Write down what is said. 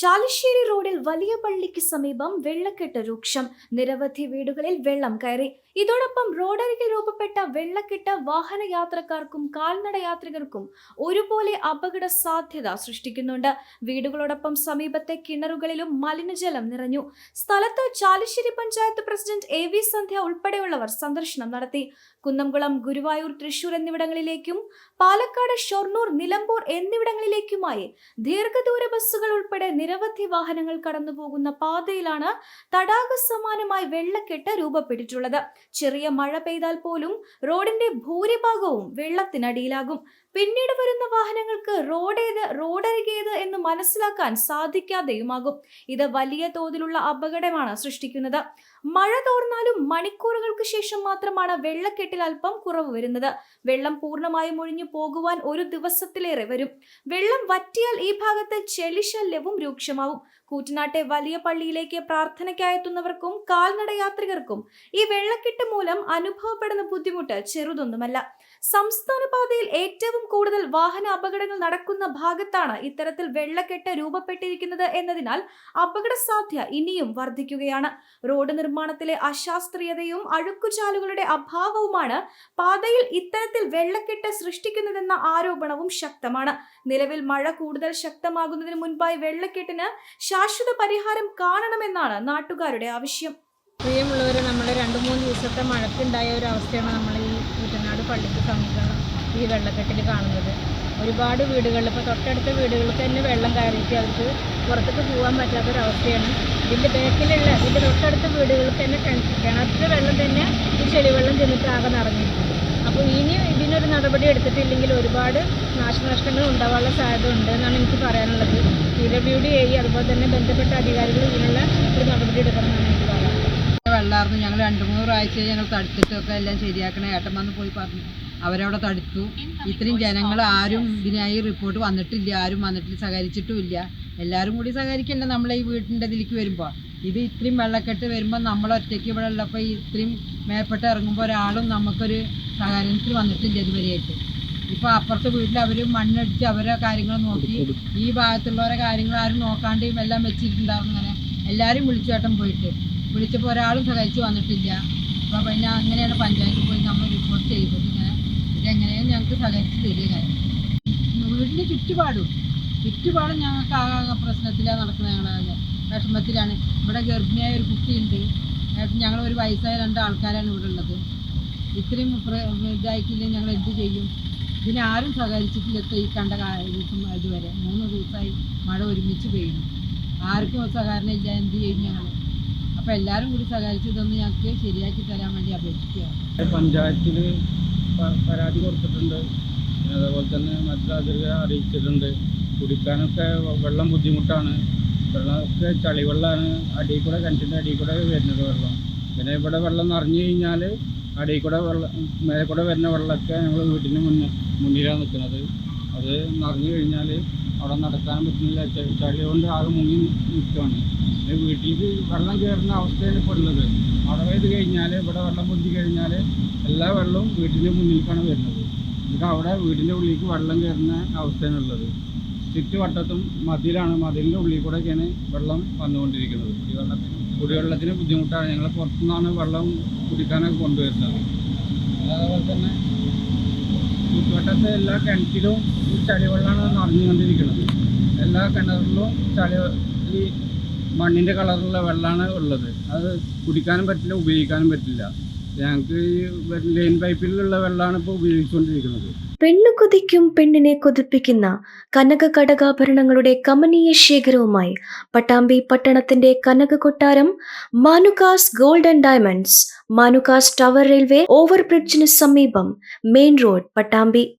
ചാലിശ്ശേരി റോഡിൽ വലിയ പള്ളിക്ക് സമീപം വെള്ളക്കെട്ട് രൂക്ഷം. നിരവധി വീടുകളിൽ വെള്ളം കയറി. ഇതോടൊപ്പം റോഡരികിൽ രൂപപ്പെട്ട വെള്ളക്കെട്ട് വാഹന യാത്രക്കാർക്കും കാൽനട യാത്രികർക്കും ഒരുപോലെ അപകട സാധ്യത സൃഷ്ടിക്കുന്നുണ്ട്. വീടുകളോടൊപ്പം സമീപത്തെ കിണറുകളിലും മലിനജലം നിറഞ്ഞു. സ്ഥലത്ത് Chalissery panchayat president A V Sandhya ഉൾപ്പെടെയുള്ളവർ സന്ദർശനം നടത്തി. കുന്നംകുളം ഗുരുവായൂർ തൃശൂർ എന്നിവിടങ്ങളിലേക്കും പാലക്കാട് ഷൊർണൂർ നിലമ്പൂർ എന്നിവിടങ്ങളിലേക്കുമായി ദീർഘദൂര ബസ്സുകൾ ഉൾപ്പെടെ നിരവധി വാഹനങ്ങൾ കടന്നുപോകുന്ന പാതയിലാണ് തടാക സമാനമായി വെള്ളക്കെട്ട് രൂപപ്പെട്ടിട്ടുള്ളത്. ചെറിയ മഴ പെയ്താൽ പോലും റോഡിന്റെ ഭൂരിഭാഗവും വെള്ളത്തിനടിയിലാകും. പിന്നീട് വരുന്ന വാഹനങ്ങൾക്ക് റോഡ് ഏത് റോഡരികേത് എന്ന് മനസ്സിലാക്കാൻ സാധിക്കാതെയുമാകും. ഇത് വലിയ തോതിലുള്ള അപകടമാണ് സൃഷ്ടിക്കുന്നത്. മഴ തോർന്നാലും മണിക്കൂറുകൾക്ക് ശേഷം മാത്രമാണ് വെള്ളക്കെട്ടിൽ അല്പം കുറവ് വരുന്നത്. വെള്ളം പൂർണമായും ഒഴിഞ്ഞു പോകുവാൻ ഒരു ദിവസത്തിലേറെ വരും. വെള്ളം വറ്റിയാൽ ഈ ഭാഗത്ത് ചെളിശല്യവും രൂക്ഷമാവും. കൂറ്റനാട്ടെ വലിയ പള്ളിയിലേക്ക് പ്രാർത്ഥനയ്ക്കായെത്തുന്നവർക്കും കാൽനട യാത്രികർക്കും ഈ വെള്ളക്കെട്ട് മൂലം അനുഭവപ്പെടുന്ന ബുദ്ധിമുട്ട് ചെറുതൊന്നുമല്ല. സംസ്ഥാന പാതയിൽ ഏറ്റവും കൂടുതൽ വാഹന അപകടങ്ങൾ നടക്കുന്ന ഭാഗത്താണ് ഇത്തരത്തിൽ വെള്ളക്കെട്ട് രൂപപ്പെട്ടിരിക്കുന്നത് എന്നതിനാൽ അപകട സാധ്യത ഇനിയും വർദ്ധിക്കുകയാണ്. റോഡ് നിർമ്മാണത്തിലെ അശാസ്ത്രീയതയും അഴുക്കുചാലുകളുടെ അഭാവവുമാണ് പാതയിൽ ഇത്തരത്തിൽ വെള്ളക്കെട്ട് സൃഷ്ടിക്കുന്നതെന്ന ആരോപണവും ശക്തമാണ്. നിലവിൽ മഴ കൂടുതൽ ശക്തമാകുന്നതിന് മുൻപായി വെള്ളക്കെട്ടിന് ശാശ്വത പരിഹാരം കാണണമെന്നാണ് നാട്ടുകാരുടെ ആവശ്യം. പ്രിയമുള്ളവർ നമ്മൾ രണ്ട് മൂന്ന് ദിവസത്തെ മഴക്കുണ്ടായ ഒരു അവസ്ഥയാണ് നമ്മൾ ഈ കുട്ടനാട് പള്ളിക്ക് സമീപം ഈ വെള്ളക്കെട്ടിൽ കാണുന്നത്. ഒരുപാട് വീടുകളിൽ ഇപ്പോൾ തൊട്ടടുത്ത വീടുകൾക്ക് തന്നെ വെള്ളം കയറിയിട്ട് അവർക്ക് പുറത്തേക്ക് പോകാൻ പറ്റാത്തൊരവസ്ഥയാണ്. ഇതിന്റെ ബാക്കിലുള്ള ഇതിന്റെ തൊട്ടടുത്ത വീടുകൾക്ക് തന്നെ കിണ- കിണറ്റിലെ വെള്ളം തന്നെ ഈ ചെളിവെള്ളം ചെന്നിട്ട് ആകെ നിറഞ്ഞിരിക്കും അപ്പോൾ ഇനി ഇതിനൊരു നടപടി എടുത്തിട്ടില്ലെങ്കിൽ ഒരുപാട് നാശനഷ്ടങ്ങൾ ഉണ്ടാവാനുള്ള സാധ്യത ഉണ്ട് എന്നാണ് എനിക്ക് പറയാനുള്ളത്. പി ഡബ്ല്യു ഡി ഐ അതുപോലെ തന്നെ ബന്ധപ്പെട്ട അധികാരികൾ ഇതിനുള്ള ഒരു നടപടി എടുക്കണമെന്നാണ് എനിക്ക് പറയാനുള്ളത്. വെള്ളമായിരുന്നു ഞങ്ങൾ രണ്ട് മൂന്ന് പ്രാവശ്യം ഞങ്ങൾ തടുത്തിട്ടൊക്കെ എല്ലാം ശരിയാക്കണേ ഏട്ടൻ വന്ന് പോയി പറഞ്ഞു. അവരവിടെ തടുത്തു ഇത്രയും ജനങ്ങൾ ആരും ഇതിനായി റിപ്പോർട്ട് വന്നിട്ടില്ല ആരും വന്നിട്ടില്ല സഹകരിച്ചിട്ടുമില്ല എല്ലാവരും കൂടി സഹകരിക്കണ്ടേ നമ്മളെ ഈ വീട്ടിന്റെ ഇതിലേക്ക് വരുമ്പോൾ? ഇത് ഇത്രയും വെള്ളക്കെട്ട് വരുമ്പോൾ നമ്മൾ ഒറ്റയ്ക്ക് ഇവിടെ ഉള്ളപ്പോൾ ഇത്രയും മേപ്പെട്ട് ഇറങ്ങുമ്പോൾ ഒരാളും നമുക്കൊരു സഹകരണത്തിൽ വന്നിട്ടില്ല ഇതുവരെയായിട്ട്. ഇപ്പോൾ അപ്പുറത്തെ വീട്ടിൽ അവർ മണ്ണടിച്ച് അവരെ കാര്യങ്ങൾ നോക്കി. ഈ ഭാഗത്തുള്ളവരെ കാര്യങ്ങൾ ആരും നോക്കാണ്ട് എല്ലാം വെച്ചിട്ടുണ്ടായിരുന്നു അങ്ങനെ എല്ലാവരും വിളിച്ചു ചേട്ടൻ പോയിട്ട്. വിളിച്ചപ്പോൾ ഒരാളും സഹായിച്ച് വന്നിട്ടില്ല. അപ്പോൾ പിന്നെ അങ്ങനെയാണ് പഞ്ചായത്തിൽ പോയി നമ്മൾ റിപ്പോർട്ട് ചെയ്തത് ഇങ്ങനെ. ഇതെങ്ങനെയും ഞങ്ങൾക്ക് സഹകരിച്ച് തരിക വീടിന് ചുറ്റുപാടും. ചുറ്റുപാടും ഞങ്ങൾക്ക് ആ പ്രശ്നത്തിലാണ് നടക്കുന്നത് ഞങ്ങൾ വിഷമത്തിലാണ്. ഇവിടെ ഗർഭിണിയായ ഒരു കുട്ടിയുണ്ട്. ഞങ്ങൾ ഒരു വയസ്സായ രണ്ട് ആൾക്കാരാണ് ഇവിടെ ഉള്ളത്. ഇത്രയും ഇതായിട്ടില്ല ഞങ്ങൾ എന്ത് ചെയ്യും? ഇതിനാരും സഹകരിച്ചിട്ടില്ല ഇപ്പൊ ഈ കണ്ട ദിവസം ഇതുവരെ. മൂന്ന് ദിവസമായി മഴ ഒരുമിച്ച് പെയ്യുന്നു. ആർക്കും സഹകരണം ഇല്ല എന്ത് ചെയ്യും ഞങ്ങൾ അപ്പോൾ എല്ലാവരും കൂടി സഹകരിച്ച് ഇതൊന്ന് ഞങ്ങൾക്ക് ശരിയാക്കി തരാൻ വേണ്ടി അപേക്ഷിക്കുകയാണ്. പഞ്ചായത്തിൽ പരാതി കൊടുത്തിട്ടുണ്ട്. അതുപോലെ തന്നെ മറ്റുള്ളവരെ അറിയിച്ചിട്ടുണ്ട്. കുടിക്കാനൊക്കെ വെള്ളം ബുദ്ധിമുട്ടാണ്. വെള്ളമൊക്കെ ചളിവെള്ളമാണ്. അടിയിൽ കൂടെ കിണറ്റിന്റെ അടിയിൽ കൂടെ വരുന്നത് വെള്ളം. പിന്നെ ഇവിടെ വെള്ളം നിറഞ്ഞു കഴിഞ്ഞാൽ അടിയിൽ കൂടെ വെള്ളം മേലെ കൂടെ വരുന്ന വെള്ളമൊക്കെ ഞങ്ങൾ വീട്ടിന് മുന്നിൽ മുന്നിലാണ് നിൽക്കുന്നത്. അത് നിറഞ്ഞു കഴിഞ്ഞാൽ അവിടെ നടക്കാൻ പറ്റുന്നില്ല. ചളി കൊണ്ട് ആകെ മുങ്ങി നിൽക്കുകയാണ് വീട്ടിലേക്ക് വെള്ളം കയറുന്ന അവസ്ഥയാണ് ഇപ്പോൾ ഉള്ളത്. മഴ പെയ്ത് കഴിഞ്ഞാൽ ഇവിടെ വെള്ളം പൊന്തി കഴിഞ്ഞാൽ എല്ലാ വെള്ളവും വീട്ടിന്റെ മുന്നിലേക്കാണ് വരുന്നത്. എന്നിട്ട് അവിടെ വീടിന്റെ ഉള്ളിലേക്ക് വെള്ളം കയറുന്ന അവസ്ഥയാണ് ഉള്ളത്. ചുറ്റുവട്ടത്തും മതിലാണ്. മതിലിന്റെ ഉള്ളിൽ കൂടെയൊക്കെയാണ് വെള്ളം വന്നുകൊണ്ടിരിക്കുന്നത്. കുടിവെള്ളത്തിന് കുടിവെള്ളത്തിന് ബുദ്ധിമുട്ടാണ്. ഞങ്ങൾ പുറത്തുനിന്നാണ് വെള്ളം കുടിക്കാനൊക്കെ കൊണ്ടുവരുന്നത്. അതേപോലെ തന്നെ ചുറ്റുവട്ടത്തെ എല്ലാ കിണറ്റിലും ഈ ചളിവെള്ളമാണ് നിറഞ്ഞുകൊണ്ടിരിക്കുന്നത്. എല്ലാ കിണറിലും ചളി ഈ മണ്ണിന്റെ കളറുള്ള വെള്ളമാണ് ഉള്ളത്. അത് കുടിക്കാനും പറ്റില്ല ഉപയോഗിക്കാനും പറ്റില്ല. ഞങ്ങൾക്ക് ഈ ലൈൻ പൈപ്പിലുള്ള വെള്ളമാണ് ഇപ്പോൾ ഉപയോഗിച്ചുകൊണ്ടിരിക്കുന്നത്. പെണ്ണു കൊതിക്കും പെണ്ണിനെ കൊതിപ്പിക്കുന്ന കനക കടകാഭരണങ്ങളുടെ കമനീയ ശേഖരവുമായി പട്ടാമ്പി പട്ടണത്തിന്റെ കനക കൊട്ടാരം Manukas gold and diamonds Manukas tower railway ഓവർബ്രിഡ്ജിന് സമീപം മെയിൻ റോഡ് പട്ടാമ്പി